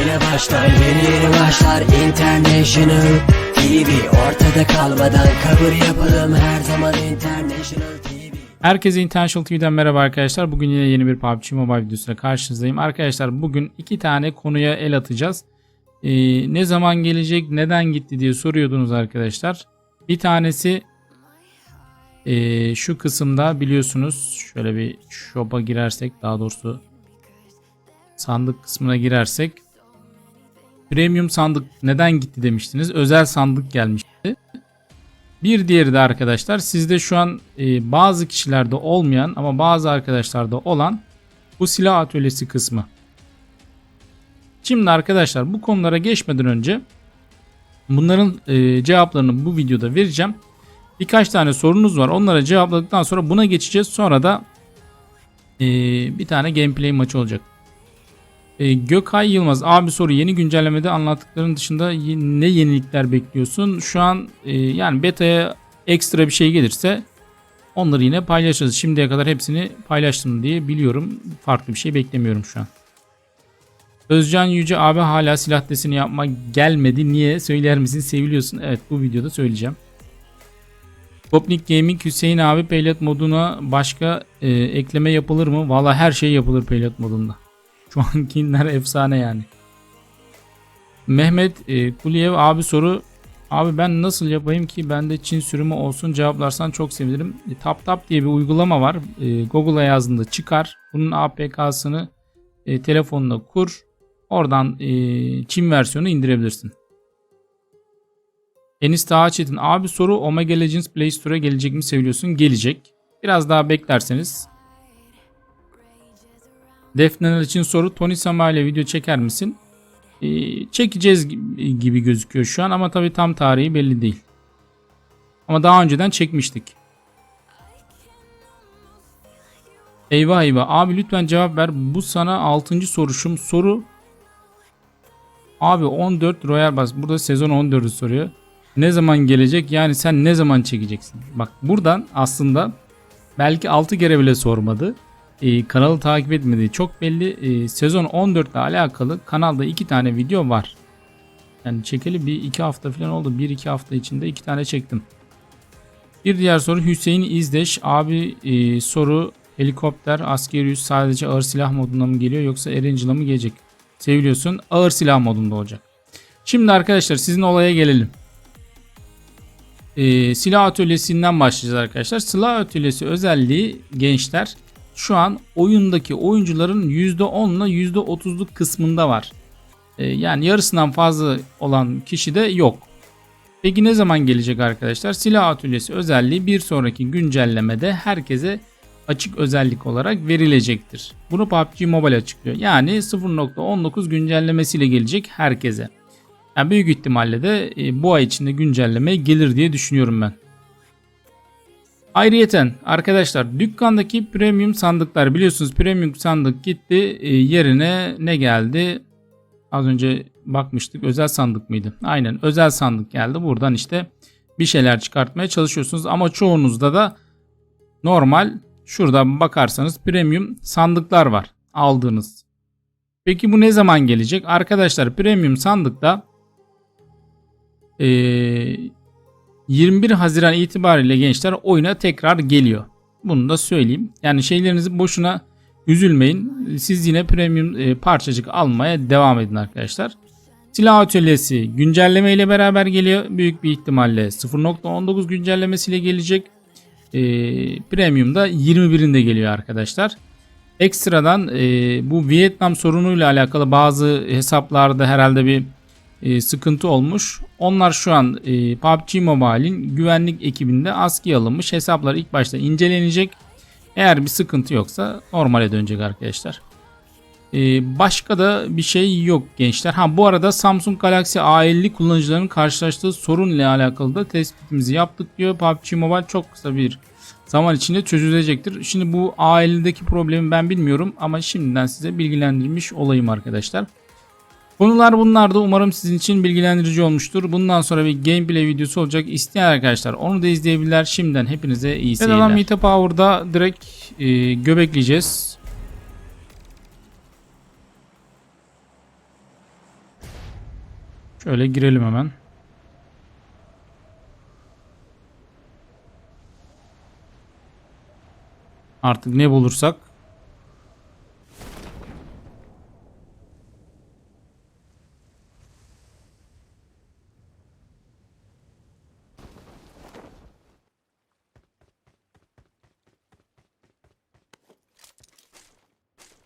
Yine başlar yeni yeni başlar International TV Ortada kalmadan cover yapalım her zaman International TV Herkese Intentional TV'den merhaba arkadaşlar. Bugün yine yeni bir PUBG Mobile videosuyla karşınızdayım. Arkadaşlar bugün iki tane konuya el atacağız. Ee, ne zaman gelecek, neden gitti diye soruyordunuz arkadaşlar. Bir tanesi ee, şu kısımda biliyorsunuz şöyle bir shop'a girersek daha doğrusu sandık kısmına girersek premium sandık neden gitti demiştiniz. Özel sandık gelmişti. Bir diğeri de arkadaşlar sizde şu an e, bazı kişilerde olmayan ama bazı arkadaşlarda olan bu silah atölyesi kısmı. Şimdi arkadaşlar bu konulara geçmeden önce bunların e, cevaplarını bu videoda vereceğim. Birkaç tane sorunuz var. Onlara cevapladıktan sonra buna geçeceğiz. Sonra da e, bir tane gameplay maçı olacak. E, Gökay Yılmaz abi soru yeni güncellemede anlattıkların dışında ne yenilikler bekliyorsun? Şu an e, yani beta'ya ekstra bir şey gelirse onları yine paylaşırız. Şimdiye kadar hepsini paylaştım diye biliyorum. Farklı bir şey beklemiyorum şu an. Özcan Yüce abi hala silah deseni yapma gelmedi. Niye? Söyler misin? Seviliyorsun. Evet bu videoda söyleyeceğim. Popnik Gaming Hüseyin abi Paylet moduna başka e, ekleme yapılır mı? Valla her şey yapılır Paylet modunda. Şu ankiler efsane yani. Mehmet e, Kuliyev abi soru. Abi ben nasıl yapayım ki bende Çin sürümü olsun cevaplarsan çok sevinirim. E, Tap Tap diye bir uygulama var. E, Google'a yazdığında çıkar. Bunun APK'sını e, telefonuna kur. Oradan e, Çin versiyonu indirebilirsin. Enis Taha Çetin. Abi soru Omega Legends Play Store'a gelecek mi seviyorsun? Gelecek. Biraz daha beklerseniz Defneler için soru Tony Sama ile video çeker misin? Ee, çekeceğiz gibi gözüküyor şu an ama tabii tam tarihi belli değil. Ama daha önceden çekmiştik. Eyvah eyvah abi lütfen cevap ver. Bu sana 6. soruşum. Soru Abi 14 Royal Pass. Burada sezon 14'ü soruyor. Ne zaman gelecek? Yani sen ne zaman çekeceksin? Bak buradan aslında belki 6 kere bile sormadı e, kanalı takip etmediği çok belli. E, sezon 14 ile alakalı kanalda iki tane video var. Yani çekeli bir iki hafta falan oldu. Bir iki hafta içinde iki tane çektim. Bir diğer soru Hüseyin İzdeş. Abi e, soru helikopter askeri üs sadece ağır silah modunda mı geliyor yoksa Erangel'a mı gelecek? Seviliyorsun ağır silah modunda olacak. Şimdi arkadaşlar sizin olaya gelelim. E, silah atölyesinden başlayacağız arkadaşlar. Silah atölyesi özelliği gençler şu an oyundaki oyuncuların %10 ile %30'luk kısmında var. Ee, yani yarısından fazla olan kişi de yok. Peki ne zaman gelecek arkadaşlar? Silah atölyesi özelliği bir sonraki güncellemede herkese açık özellik olarak verilecektir. Bunu PUBG Mobile açıklıyor. Yani 0.19 güncellemesiyle gelecek herkese. Yani büyük ihtimalle de e, bu ay içinde güncelleme gelir diye düşünüyorum ben. Ayrıyeten arkadaşlar dükkandaki premium sandıklar biliyorsunuz premium sandık gitti e, yerine ne geldi? Az önce bakmıştık özel sandık mıydı? Aynen özel sandık geldi. Buradan işte bir şeyler çıkartmaya çalışıyorsunuz ama çoğunuzda da normal şuradan bakarsanız premium sandıklar var aldığınız. Peki bu ne zaman gelecek? Arkadaşlar premium sandıkta ee, 21 Haziran itibariyle gençler oyuna tekrar geliyor. Bunu da söyleyeyim. Yani şeylerinizi boşuna üzülmeyin. Siz yine premium e, parçacık almaya devam edin arkadaşlar. Silah atölyesi güncelleme ile beraber geliyor. Büyük bir ihtimalle 0.19 güncellemesiyle gelecek. E, premium da 21'inde geliyor arkadaşlar. Ekstradan e, bu Vietnam sorunuyla alakalı bazı hesaplarda herhalde bir e, sıkıntı olmuş. Onlar şu an e, PUBG Mobile'in güvenlik ekibinde askıya alınmış. Hesaplar ilk başta incelenecek. Eğer bir sıkıntı yoksa normale dönecek arkadaşlar. E, başka da bir şey yok gençler. Ha bu arada Samsung Galaxy A50 kullanıcılarının karşılaştığı sorun ile alakalı da tespitimizi yaptık diyor. PUBG Mobile çok kısa bir zaman içinde çözülecektir. Şimdi bu A50'deki problemi ben bilmiyorum ama şimdiden size bilgilendirmiş olayım arkadaşlar. Konular bunlar da umarım sizin için bilgilendirici olmuştur. Bundan sonra bir gameplay videosu olacak. İsteyen arkadaşlar onu da izleyebilirler. Şimdiden hepinize iyi seyirler. Evet Meet Power'da direkt e, göbekleyeceğiz. Şöyle girelim hemen. Artık ne bulursak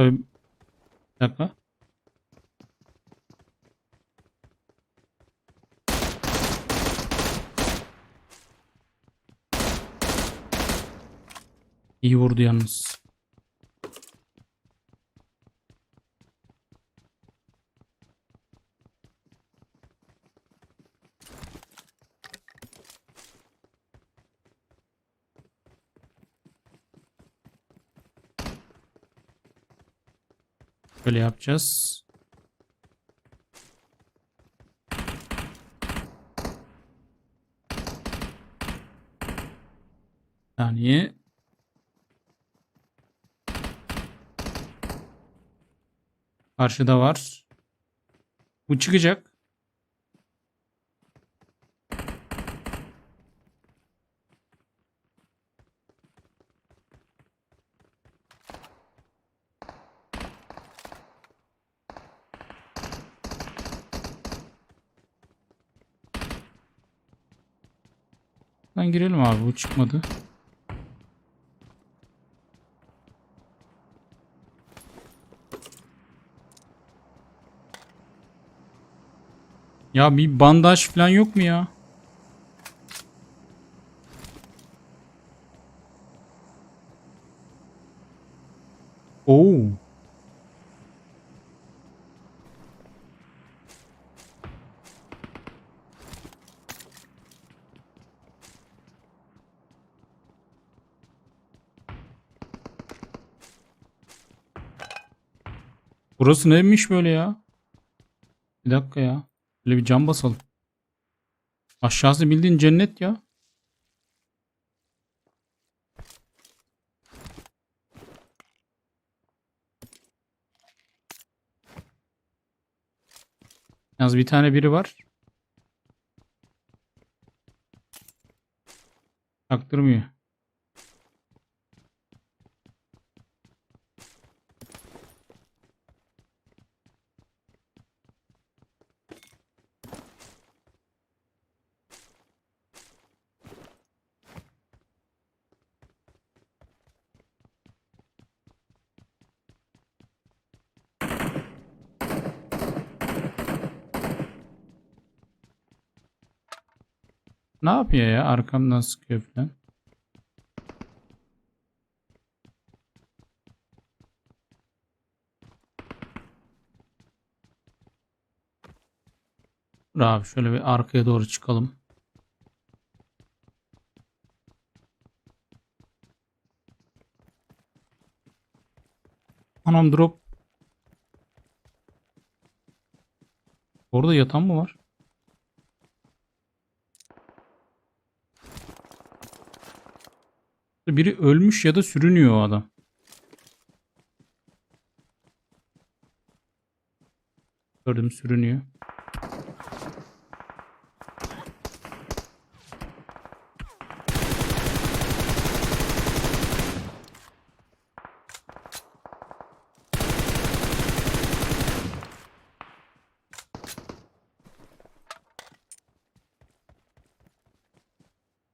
Tabii. Bir dakika. İyi vurdu yalnız. Böyle yapacağız. Saniye. Karşıda var. Bu çıkacak. Lan girelim abi bu çıkmadı. Ya bir bandaj falan yok mu ya? Oo. Burası neymiş böyle ya? Bir dakika ya. Böyle bir cam basalım. Aşağısı bildiğin cennet ya. Yalnız bir tane biri var. Taktırmıyor. Ne yapıyor ya? Arkamdan sıkıyor falan. Dur abi şöyle bir arkaya doğru çıkalım. Anam drop. Orada yatan mı var? Biri ölmüş ya da sürünüyor o adam. Gördüm sürünüyor.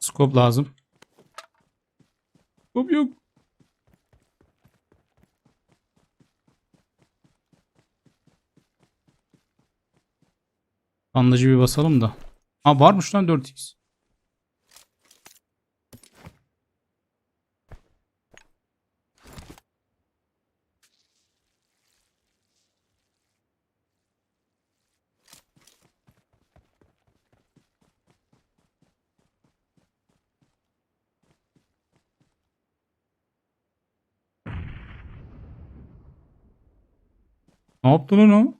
Skop lazım. Skop yok. Bandajı bir basalım da. Ha varmış lan 4x. Ne yaptı lan o?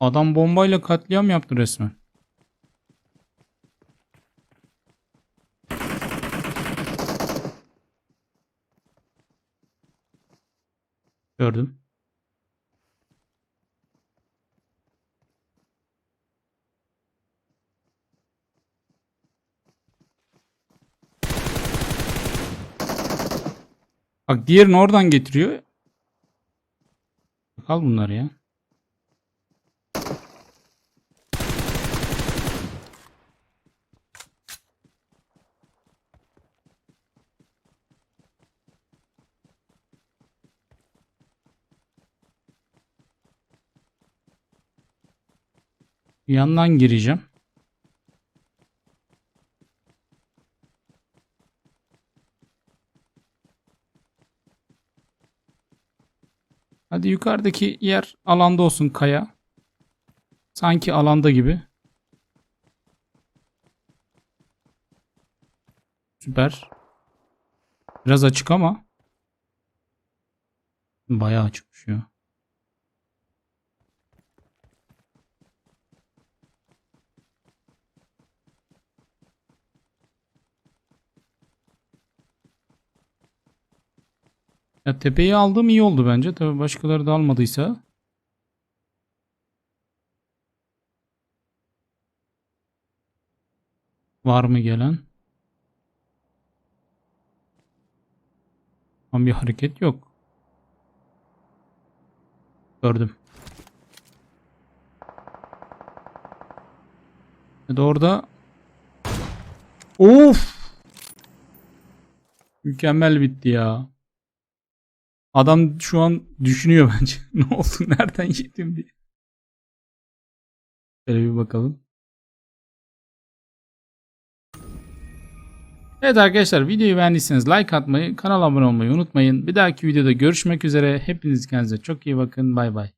Adam bombayla katliam yaptı resmen. Gördüm. Bak diğerini oradan getiriyor. Al bunları ya. Yandan gireceğim. Hadi yukarıdaki yer alanda olsun kaya. Sanki alanda gibi. Süper. Biraz açık ama. Bayağı açıkmış ya. Ya tepeyi aldığım iyi oldu bence. Tabii başkaları da almadıysa. Var mı gelen? Ama bir hareket yok. Gördüm. Da orada Of! Mükemmel bitti ya. Adam şu an düşünüyor bence. ne oldu? Nereden yedim diye. Şöyle bir bakalım. Evet arkadaşlar videoyu beğendiyseniz like atmayı, kanala abone olmayı unutmayın. Bir dahaki videoda görüşmek üzere. Hepiniz kendinize çok iyi bakın. Bay bay.